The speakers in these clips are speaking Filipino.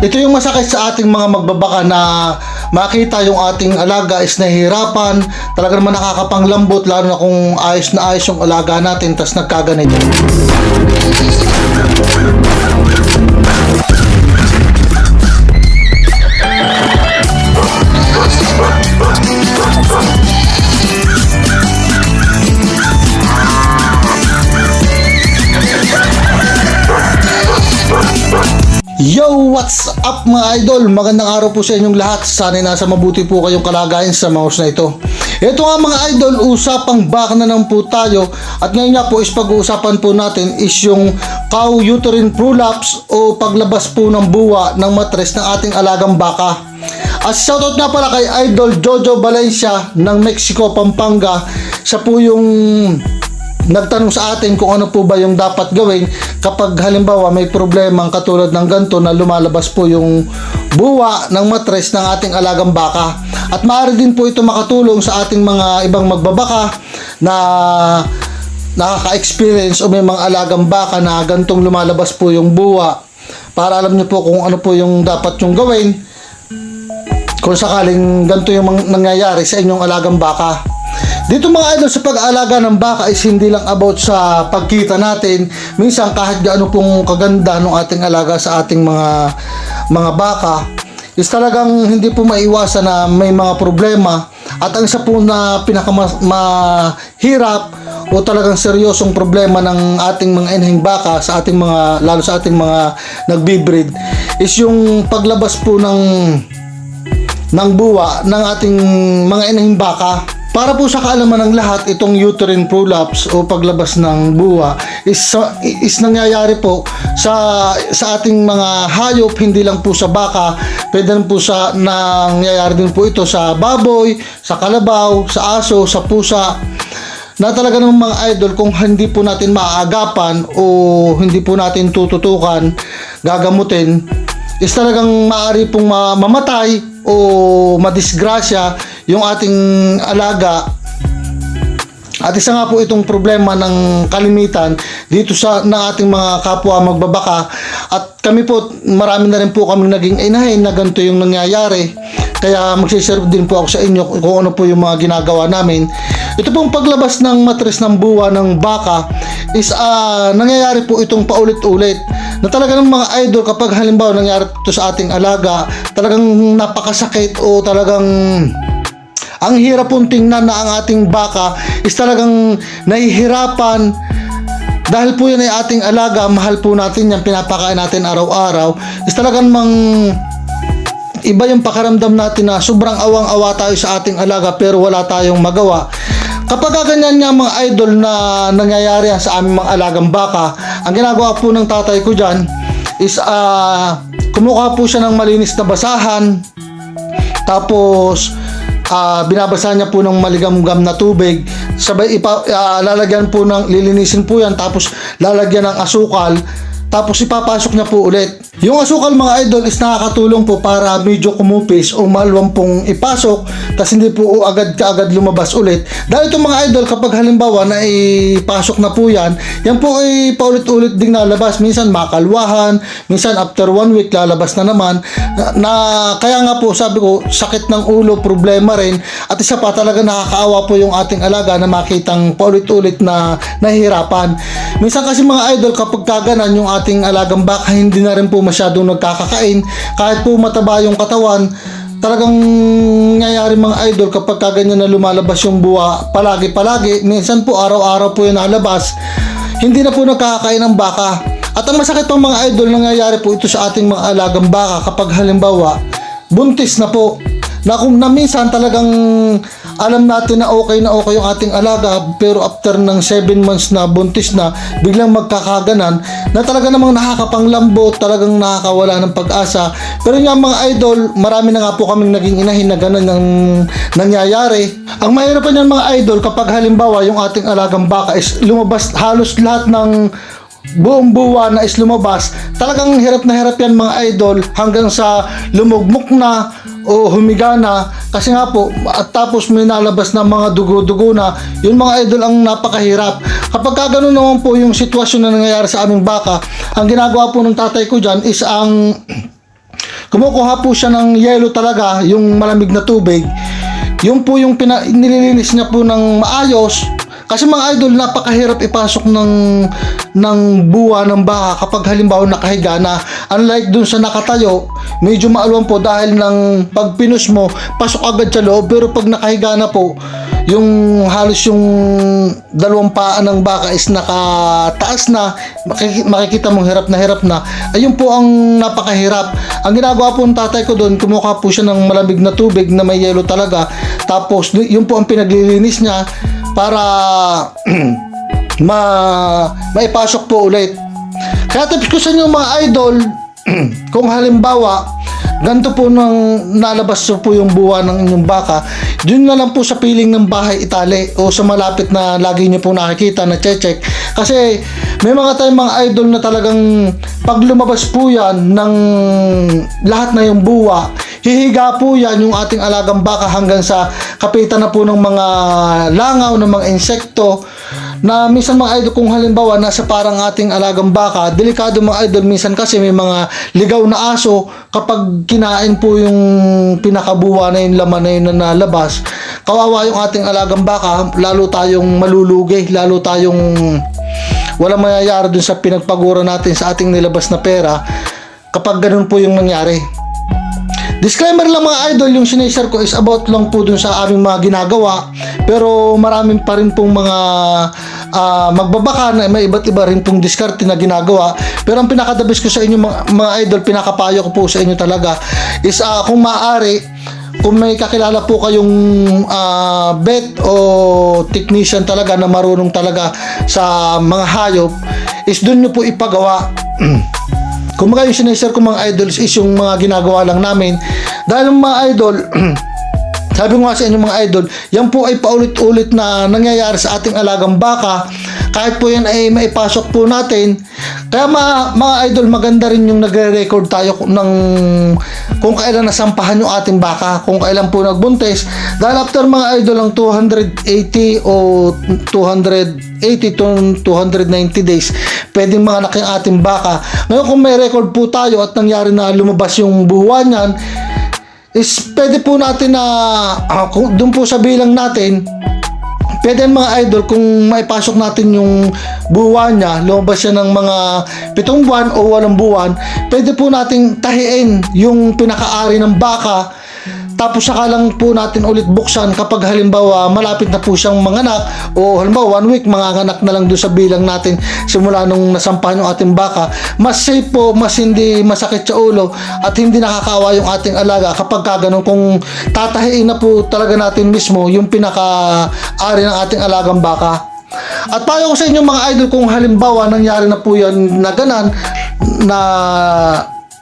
Ito yung masakit sa ating mga magbabaka na makita yung ating alaga is nahihirapan, talaga naman nakakapanglambot lalo na kung ayos na ayos yung alaga natin tas nagkaganito. Yo! What's up mga idol? Magandang araw po sa inyong lahat. Sana nasa mabuti po kayong kalagayan sa mouse na ito. Ito nga mga idol, usapang baka na lang po tayo. At ngayon nga po is pag-uusapan po natin is yung cow uterine prolapse o paglabas po ng buwa ng matres ng ating alagang baka. At shoutout nga pala kay Idol Jojo Valencia ng Mexico, Pampanga. Siya po yung nagtanong sa atin kung ano po ba yung dapat gawin kapag halimbawa may problema katulad ng ganito na lumalabas po yung buwa ng matres ng ating alagang baka. At maaari din po ito makatulong sa ating mga ibang magbabaka na nakaka-experience o may mga alagang baka na gantong lumalabas po yung buwa para alam niyo po kung ano po yung dapat yung gawin kung sakaling ganito yung nangyayari sa inyong alagang baka. Dito mga idol sa pag-aalaga ng baka is hindi lang about sa pagkita natin. Minsan kahit gaano pong kaganda ng ating alaga sa ating mga mga baka is talagang hindi po maiwasan na may mga problema at ang isa po na pinakamahirap o talagang seryosong problema ng ating mga inahing baka sa ating mga lalo sa ating mga nagbibreed is yung paglabas po ng ng buwa ng ating mga inahing baka. Para po sa kaalaman ng lahat, itong uterine prolapse o paglabas ng buwa is, is nangyayari po sa, sa ating mga hayop, hindi lang po sa baka, pwede po sa nangyayari din po ito sa baboy, sa kalabaw, sa aso, sa pusa, na talaga ng mga idol kung hindi po natin maaagapan o hindi po natin tututukan, gagamutin, is talagang maaari pong ma- mamatay o madisgrasya yung ating alaga. At isa nga po itong problema ng kalimitan dito sa ng ating mga kapwa magbabaka. At kami po marami na rin po kami naging inahin na ganito yung nangyayari kaya magsiserve din po ako sa inyo kung ano po yung mga ginagawa namin. Ito pong paglabas ng matres ng buwa ng baka is ah, nangyayari po itong paulit-ulit na talaga ng mga idol kapag halimbawa nangyari ito sa ating alaga talagang napakasakit o talagang ang hirap pong tingnan na ang ating baka is talagang nahihirapan. Dahil po yan ay ating alaga, mahal po natin yan, pinapakain natin araw-araw, is talagang mang iba yung pakaramdam natin na sobrang awang-awa tayo sa ating alaga pero wala tayong magawa. Kapag ganyan nga mga idol na nangyayari sa aming mga alagang baka, ang ginagawa po ng tatay ko dyan is ah kumukuha po siya ng malinis na basahan, tapos ah binabasa niya po ng maligam-gam na tubig. Sabay ipa, ah, lalagyan po ng lilinisin po yan tapos lalagyan ng asukal. Tapos ipapasok niya po ulit. Yung asukal mga idol is nakakatulong po para medyo kumupis o maluwang pong ipasok tapos hindi po agad kaagad lumabas ulit. Dahil itong mga idol kapag halimbawa na ipasok na po yan, yan po ay paulit-ulit ding nalabas. Minsan makalwahan, minsan after one week lalabas na naman. Na, na kaya nga po sabi ko sakit ng ulo, problema rin. At isa pa talaga nakakaawa po yung ating alaga na makitang paulit-ulit na nahihirapan. Minsan kasi mga idol kapag kaganan yung ating alagang baka hindi na rin po masyadong nagkakakain. Kahit po mataba yung katawan, talagang nangyayari mga idol kapag kaganyan na lumalabas yung buwa palagi-palagi, minsan po araw-araw po yung nalabas, hindi na po nagkakain ng baka. At ang masakit pang mga idol, nangyayari po ito sa ating mga alagang baka kapag halimbawa, buntis na po. Na kung na minsan talagang alam natin na okay na okay yung ating alaga pero after ng 7 months na buntis na biglang magkakaganan na talaga namang nakakapanglambot talagang nakakawala ng pag-asa. Pero nga mga idol marami na nga po kaming naging inahin na ganun ang nangyayari. Ang mahirapan yan mga idol kapag halimbawa yung ating alagang baka is lumabas halos lahat ng buong buwa na is lumabas, talagang hirap na hirap yan mga idol hanggang sa lumugmok na o humiga na kasi nga po at tapos may nalabas na mga dugo-dugo na yun mga idol ang napakahirap kapag ka ganun naman po yung sitwasyon na nangyayari sa aming baka ang ginagawa po ng tatay ko dyan is ang kumukuha po siya ng yelo talaga, yung malamig na tubig. Yung po yung pina, nililinis niya po ng maayos. Kasi mga idol, napakahirap ipasok ng ng buwa ng baka kapag halimbawa nakahiga na unlike dun sa nakatayo, medyo maalwan po dahil ng pag pinus mo, pasok agad sa loob. Pero pag nakahiga na po, yung halos yung dalawang paa ng baka is nakataas na, makiki- makikita mong hirap na hirap na. Ayun po ang napakahirap. Ang ginagawa po ng tatay ko doon, kumuha po siya ng malamig na tubig na may yelo talaga. Tapos, yun po ang pinaglilinis niya para ma maipasok po ulit. Kaya tips ko sa inyo mga idol, kung halimbawa, ganito po nang nalabas po yung buwa ng inyong baka, dun na lang po sa piling ng bahay itali o sa malapit na lagi nyo po nakikita na check Kasi may mga tayong mga idol na talagang pag lumabas po yan ng lahat na yung buwa, hihiga po yan yung ating alagang baka hanggang sa kapitan na po ng mga langaw, ng mga insekto na minsan mga idol kung halimbawa nasa parang ating alagang baka, delikado mga idol minsan kasi may mga ligaw na aso kapag kinain po yung pinakabuwa na yung laman na yun na nalabas, kawawa yung ating alagang baka, lalo tayong malulugi, lalo tayong walang mayayari dun sa pinagpagura natin sa ating nilabas na pera kapag ganun po yung nangyari. Disclaimer lang mga idol, yung sinishare ko is about lang po dun sa aming mga ginagawa. Pero maraming pa rin pong mga ah, magbabaka na may iba't iba rin pong diskarte na ginagawa. Pero ang pinakadabis ko sa inyo mga, mga idol, pinakapayo ko po sa inyo talaga is ah, kung maaari, kung may kakilala po kayong ah, vet o technician talaga na marunong talaga sa mga hayop, is dun nyo po ipagawa. Kung mga yung sinishare ko mga idols is yung mga ginagawa lang namin. Dahil mga idol, sabi ko nga sa inyo mga idol, yan po ay paulit-ulit na nangyayari sa ating alagang baka. Kahit po yan ay maipasok po natin. Kaya mga, mga idol, maganda rin yung nagre-record tayo ng kung kailan nasampahan yung ating baka, kung kailan po nagbuntis. Dahil after mga idol ang 280 o 280 to 290 days, pwedeng mga anak ating baka. Ngayon kung may record po tayo at nangyari na lumabas yung buwan niyan, is pwede po natin na ah, kung doon po sa bilang natin pwede mga idol kung maipasok natin yung buwan niya lumabas siya ng mga pitong buwan o walang buwan pwede po nating tahiin yung pinakaari ng baka tapos saka lang po natin ulit buksan kapag halimbawa malapit na po siyang manganak o halimbawa one week manganganak na lang doon sa bilang natin simula nung nasampahan yung ating baka. Mas safe po mas hindi masakit sa ulo at hindi nakakawa yung ating alaga kapag kaganon kung tatahiin na po talaga natin mismo yung pinaka-ari ng ating alagang baka. At payo ko sa inyo mga idol kung halimbawa nangyari na po yan na ganan na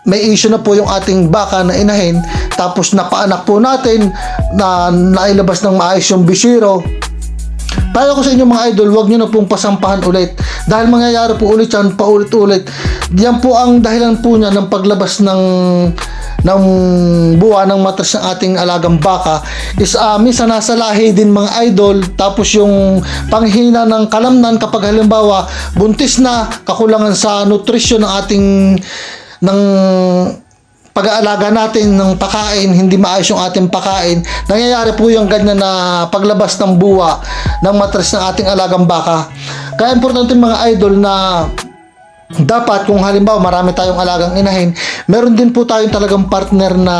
may issue na po yung ating baka na inahin tapos napaanak po natin na nailabas ng maayos yung bisiro Payo ko sa inyo mga idol, wag nyo na pong pasampahan ulit. Dahil mangyayari po ulit yan, paulit-ulit. Yan po ang dahilan po niya ng paglabas ng ng buwa ng matres ng ating alagang baka is uh, minsan nasa lahi din mga idol tapos yung panghina ng kalamnan kapag halimbawa buntis na kakulangan sa nutrisyon ng ating ng pag-aalaga natin ng pakain, hindi maayos yung ating pakain, nangyayari po yung ganyan na paglabas ng buwa ng matres ng ating alagang baka. Kaya importante mga idol na dapat kung halimbawa marami tayong alagang inahin, meron din po tayong talagang partner na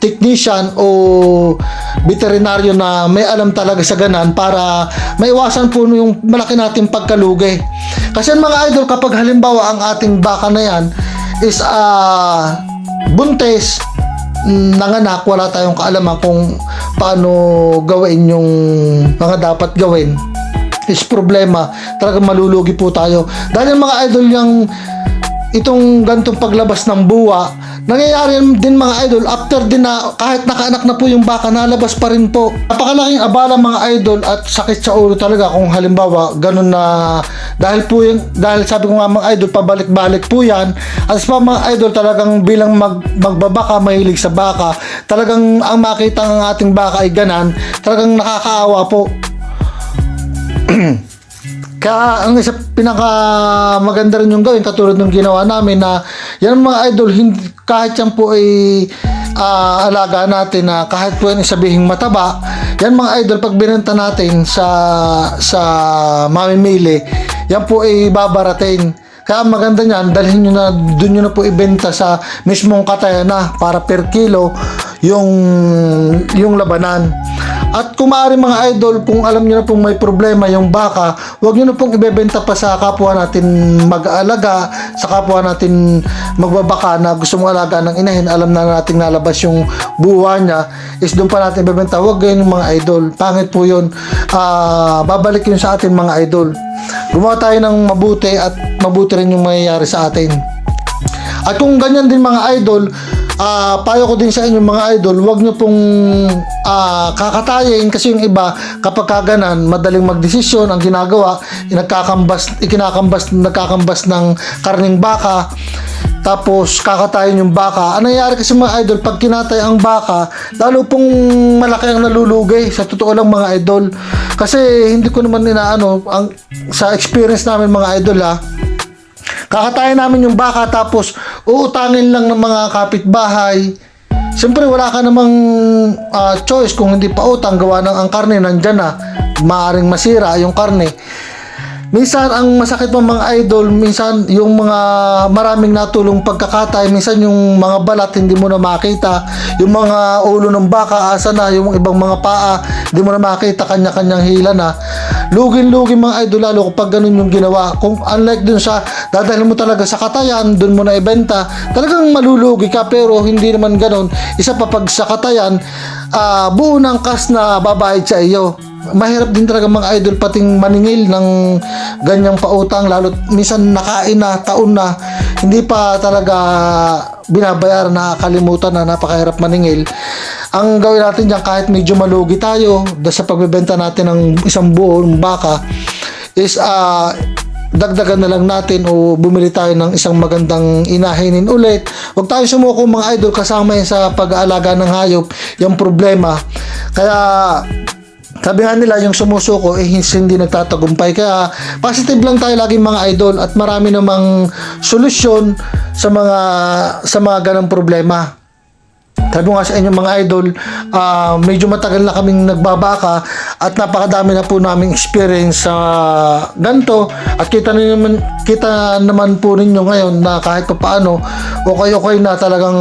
technician o veterinaryo na may alam talaga sa ganan para maiwasan po yung malaki nating pagkalugi. Kasi mga idol, kapag halimbawa ang ating baka na yan is ah buntis, nanganak, wala tayong kaalaman kung paano gawin yung mga dapat gawin is problema. Talagang malulugi po tayo. Dahil mga idol yung itong gantong paglabas ng buwa, nangyayari din mga idol after din na kahit nakaanak na po yung baka nalabas pa rin po. Napakalaking abala mga idol at sakit sa ulo talaga kung halimbawa ganun na dahil po yung dahil sabi ko nga mga idol pabalik-balik po yan. At pa mga idol talagang bilang mag, magbabaka mahilig sa baka talagang ang makita ng ating baka ay ganan talagang nakakaawa po Kaya ang isa pinaka maganda rin yung gawin katulad ng ginawa namin na yan mga idol hindi kahit yan po ay ah, alaga natin na kahit po yan sabihing mataba yan mga idol pag binenta natin sa sa mamimili yan po ay babarating kaya maganda niyan dalhin nyo na doon nyo na po ibenta sa mismong katayan na para per kilo yung yung labanan at kung maaari mga idol, kung alam niyo na pong may problema yung baka, huwag niyo na pong ibebenta pa sa kapwa natin mag-aalaga, sa kapwa natin magbabaka na gusto mong alaga ng inahin, alam na natin nalabas yung buwa niya, is doon pa natin ibebenta. Huwag ganyan mga idol. Pangit po yun. Ah, babalik yun sa atin mga idol. Gumawa tayo ng mabuti at mabuti rin yung mangyayari sa atin. At kung ganyan din mga idol, ah payo ko din sa inyo mga idol, wag nyo pong ah, kakatayin kasi yung iba kapag kaganan, madaling magdesisyon ang ginagawa, nagkakambas, ikinakambas, nagkakambas ng karning baka, tapos kakatayin yung baka. Ang nangyayari kasi mga idol, pag kinatay ang baka, lalo pong malaki ang nalulugay. Sa totoo lang mga idol. Kasi hindi ko naman inaano, ang, sa experience namin mga idol ha, Kakatayin namin yung baka tapos uutangin lang ng mga kapitbahay. Siyempre wala ka namang ah, choice kung hindi pa utang gawa ng ang karne nandyan na. Maaring masira yung karne. Minsan ang masakit pa mga idol, minsan yung mga maraming natulong pagkakatay, minsan yung mga balat hindi mo na makita, yung mga ulo ng baka asa na, yung ibang mga paa, hindi mo na makita kanya-kanyang hila na. Lugin-lugin mga idol lalo kapag ganun yung ginawa. Kung unlike dun sa dadalhin mo talaga sa katayan, dun mo na ibenta, talagang malulugi ka pero hindi naman ganun. Isa pa pag sa katayan, ah, buo ng kas na babayad sa iyo mahirap din talaga mga idol pating maningil ng ganyang pautang lalo minsan nakain na taon na hindi pa talaga binabayaran nakakalimutan na napakahirap maningil ang gawin natin dyan kahit medyo malugi tayo sa pagbebenta natin ng isang buong baka is ah dagdagan na lang natin o bumili tayo ng isang magandang inahinin ulit. Huwag tayo sumuko mga idol kasama sa pag-aalaga ng hayop, yung problema. Kaya sabi nila yung sumusuko eh hindi nagtatagumpay kaya positive lang tayo laging mga idol at marami namang solusyon sa mga sa mga ganang problema. Sabi ko nga sa inyo mga idol, ah, medyo matagal na kaming nagbabaka at napakadami na po naming experience sa ganto at kita na naman kita naman po ninyo ngayon na kahit pa paano okay okay na talagang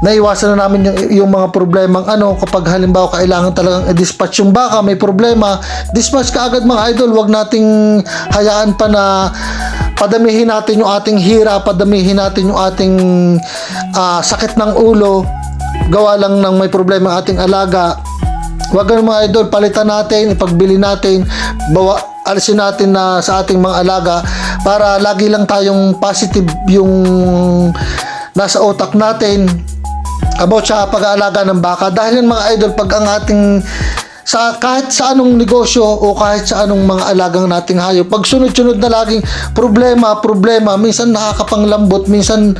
naiwasan na namin yung, yung mga problemang ano kapag halimbawa kailangan talagang i-dispatch yung baka may problema dispatch ka agad mga idol. Wag nating hayaan pa na padamihin natin yung ating hira padamihin natin yung ating ah, sakit ng ulo gawa lang ng may problema ating alaga Huwag ganun mga idol, palitan natin, ipagbili natin, bawa, alisin natin na sa ating mga alaga para lagi lang tayong positive yung nasa utak natin about sa pag-aalaga ng baka. Dahil yan mga idol, pag ang ating sa kahit sa anong negosyo o kahit sa anong mga alagang nating hayop, pag sunod-sunod na laging problema, problema, minsan nakakapanglambot, minsan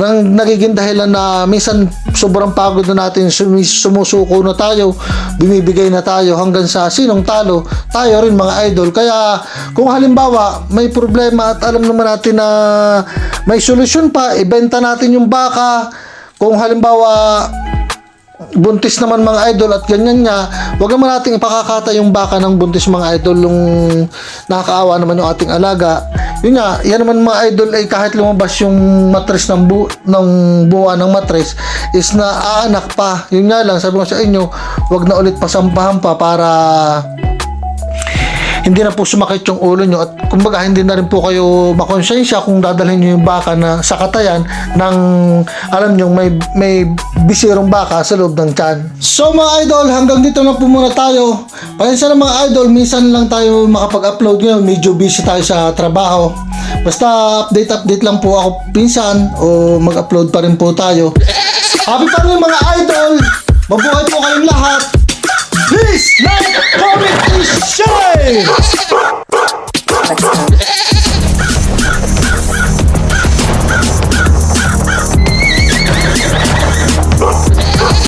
nang nagiging dahilan na minsan sobrang pagod na natin, sumusuko na tayo, bumibigay na tayo hanggang sa sinong talo, tayo rin mga idol. Kaya kung halimbawa may problema at alam naman natin na may solusyon pa, ibenta natin yung baka. Kung halimbawa buntis naman mga idol at ganyan nga, wag naman nating ipakakata yung baka ng buntis mga idol yung nakakaawa naman yung ating alaga. Yun nga, yan naman mga idol ay kahit lumabas yung matres ng, bu ng buwa ng matres is na aanak pa. Yun nga lang, sabi ko sa inyo, wag na ulit pasampahan pa para hindi na po sumakit yung ulo nyo at kumbaga hindi na rin po kayo makonsensya kung dadalhin nyo yung baka na sa katayan ng alam nyo may, may bisirong baka sa loob ng tiyan. So mga idol, hanggang dito na po muna tayo. Pasensya na mga idol, minsan lang tayo makapag-upload ngayon. Medyo busy tayo sa trabaho. Basta update-update lang po ako pinsan o mag-upload pa rin po tayo. Happy pa rin mga idol! Mabuhay po kayong lahat! This night comedy show.